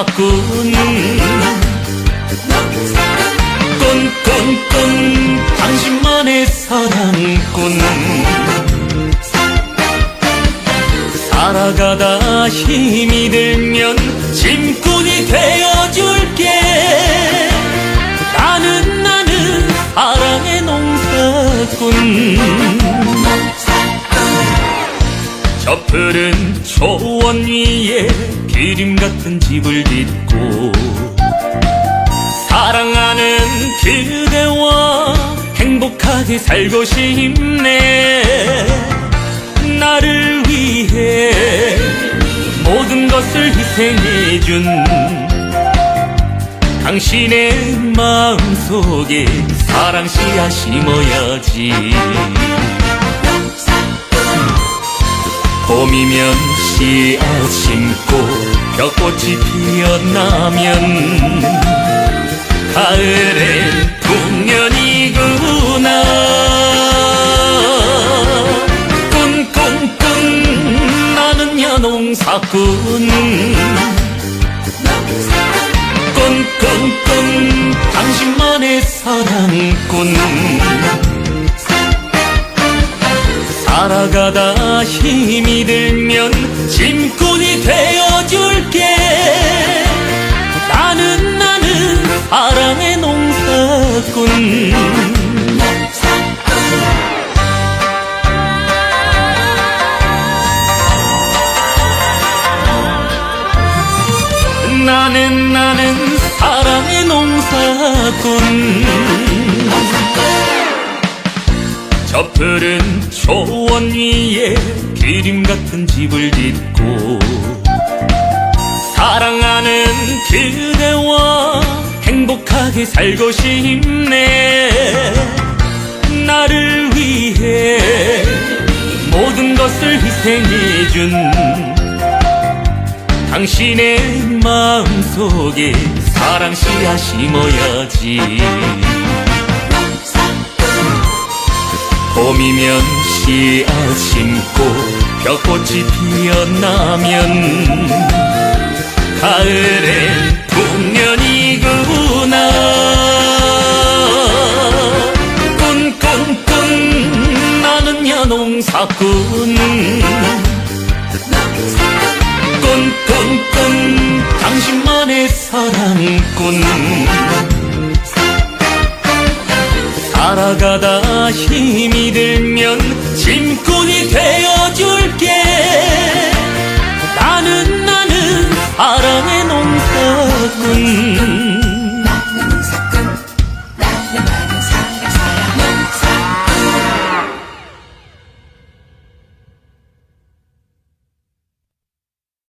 농사꾼 꾼꾼꾼 당신만의 사랑꾼 살아가다 힘이 들면 짐꾼이 되어줄게. 나는 나는 사랑의 농사꾼. 저 푸른 초원 위에 그림 같은 집을 짓고 사랑하는 그대와 행복하게 살고 싶네. 나를 위해 모든 것을 희생해준 당신의 마음속에 사랑 씨앗 심어야지. 봄이면 씨앗 심고 벽꽃이 피어나면 가을엔 풍년이구나. 꾼꾼꾼 나는야 농사꾼. 꾼꾼꾼 당신만의 사랑꾼. 살아가다 힘이 들면 짐꾼이 되어 줄게. 나는 나는 사랑의 농사꾼. 나는 나는 사랑의 농사꾼. 저 푸른 초원 위에 그림 같은 집을 짓고 그대와 행복하게 살고 싶네. 나를 위해 모든 것을 희생해준 당신의 마음속에 사랑 씨앗 심어야지. 봄이면 씨앗 심고 벽꽃이 피어나면 가을엔 풍년이구나. 꾼꾼꾼 나는야 농사꾼. 꾼꾼꾼 당신만의 사랑꾼. 살아가다 힘이 들면 짐꾼 나